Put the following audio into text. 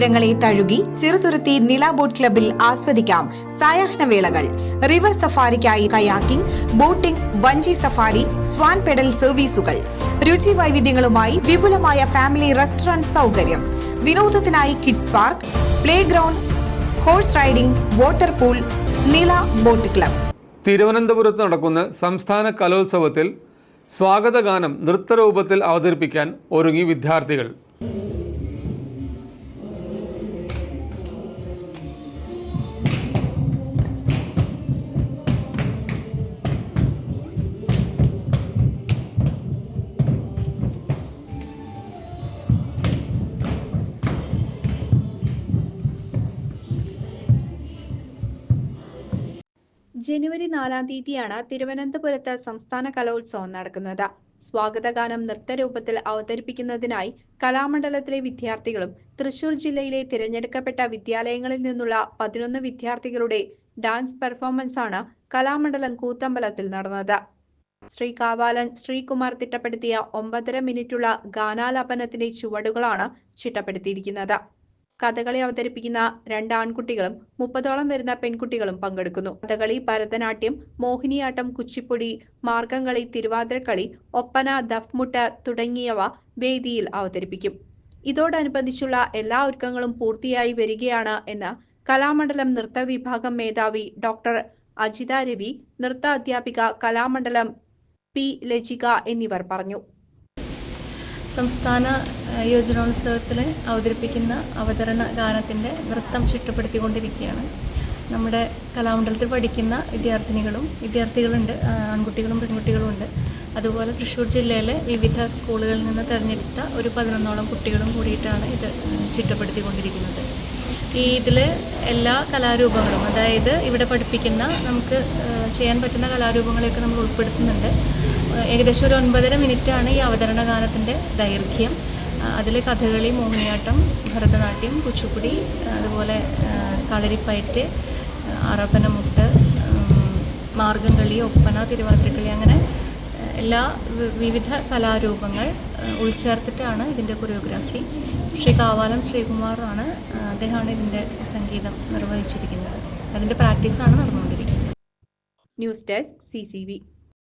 തീരങ്ങളെ തഴുകി ചെറുതുരുത്തി നില ബോട്ട് ക്ലബിൽ ആസ്വദിക്കാം സായാഹ്ന വേളകൾ. റിവർ സഫാരിക്കായി കയാക്കിംഗ് ബോട്ടിംഗ് വഞ്ചി സഫാരി സ്വാൻ പെഡൽ സർവീസുകൾ. രുചി വൈവിധ്യങ്ങളുമായി വിപുലമായ ഫാമിലി റെസ്റ്റോറന്റ് സൗകര്യം. വിനോദത്തിനായി kids park playground horse riding water pool നില ബോട്ട് ക്ലബ്. തിരുവനന്തപുരത്ത് നടക്കുന്ന സംസ്ഥാന കലോത്സവത്തിൽ സ്വാഗതഗാനം നൃത്തരൂപത്തിൽ അവതരിപ്പിക്കാൻ ഒരുങ്ങി വിദ്യാർത്ഥികൾ. ജനുവരി നാലാം തീയതിയാണ് തിരുവനന്തപുരത്ത് സംസ്ഥാന കലോത്സവം നടക്കുന്നത്. സ്വാഗതഗാനം നൃത്തരൂപത്തിൽ അവതരിപ്പിക്കുന്നതിനായി കലാമണ്ഡലത്തിലെ വിദ്യാർത്ഥികളും തൃശൂർ ജില്ലയിലെ തിരഞ്ഞെടുക്കപ്പെട്ട വിദ്യാലയങ്ങളിൽ നിന്നുള്ള പതിനൊന്ന് വിദ്യാർത്ഥികളുടെ ഡാൻസ് പെർഫോമൻസാണ് കലാമണ്ഡലം കൂത്തമ്പലത്തിൽ നടന്നത്. ശ്രീ കാവാലൻ ശ്രീകുമാർ തിട്ടപ്പെടുത്തിയ ഒമ്പതര മിനിറ്റുള്ള ഗാനാലാപനത്തിന്റെ ചുവടുകളാണ് ചിട്ടപ്പെടുത്തിയിരിക്കുന്നത്. കഥകളി അവതരിപ്പിക്കുന്ന രണ്ട് ആൺകുട്ടികളും മുപ്പതോളം വരുന്ന പെൺകുട്ടികളും പങ്കെടുക്കുന്നു. കഥകളി ഭരതനാട്യം മോഹിനിയാട്ടം കുച്ചിപ്പുടി മാർഗംകളി തിരുവാതിരക്കളി ഒപ്പന ദഫ്മുട്ട തുടങ്ങിയവ വേദിയിൽ അവതരിപ്പിക്കും. ഇതോടനുബന്ധിച്ചുള്ള എല്ലാ ഒരുക്കങ്ങളും പൂർത്തിയായി വരികയാണ് എന്ന് കലാമണ്ഡലം നൃത്ത വിഭാഗം മേധാവി ഡോക്ടർ അജിത രവി നൃത്ത അധ്യാപിക കലാമണ്ഡലം പി ലജിക എന്നിവർ പറഞ്ഞു. സംസ്ഥാന യുവജനോത്സവത്തിൽ അവതരിപ്പിക്കുന്ന അവതരണ ഗാനത്തിന്റെ നൃത്തം ചിട്ടപ്പെടുത്തിക്കൊണ്ടിരിക്കുകയാണ് നമ്മുടെ കലാമണ്ഡലത്തിൽ പഠിക്കുന്ന വിദ്യാർത്ഥിനികളും വിദ്യാർത്ഥികളുണ്ട് ആൺകുട്ടികളും പെൺകുട്ടികളുമുണ്ട് അതുപോലെ തൃശ്ശൂർ ജില്ലയിലെ വിവിധ സ്കൂളുകളിൽ നിന്ന് തിരഞ്ഞെടുത്ത ഒരു പതിനൊന്നോളം കുട്ടികളും കൂടിയിട്ടാണ് ഇത് ചിട്ടപ്പെടുത്തിക്കൊണ്ടിരിക്കുന്നത്. ഈ ഇതിൽ എല്ലാ കലാരൂപങ്ങളും അതായത് ഇവിടെ പഠിപ്പിക്കുന്ന നമുക്ക് ചെയ്യാൻ പറ്റുന്ന കലാരൂപങ്ങളെയൊക്കെ നമ്മൾ ഉൾപ്പെടുത്തുന്നുണ്ട്. ഏകദേശം ഒരു ഒൻപതര മിനിറ്റാണ് ഈ അവതരണ ഗാനത്തിന്റെ ദൈർഘ്യം. അതിൽ കഥകളി മോഹിനിയാട്ടം ഭരതനാട്യം കുച്ചിപ്പുടി അതുപോലെ കളരിപ്പയറ്റ് അറപ്പനമുട്ട് മാർഗംകളി ഒപ്പന തിരുവാതിരക്കളി അങ്ങനെ എല്ലാ വിവിധ കലാരൂപങ്ങൾ ഉൾച്ചേർത്തിട്ടാണ് ഇതിന്റെ കൊറിയോഗ്രാഫി. ശ്രീ കാവാലം ശ്രീകുമാർ ആണ് അദ്ദേഹമാണ് ഇതിന്റെ സംഗീതം നിർവഹിച്ചിരിക്കുന്നത്. അതിന്റെ പ്രാക്ടീസാണ് നടന്നുകൊണ്ടിരിക്കുന്നത്. News desk C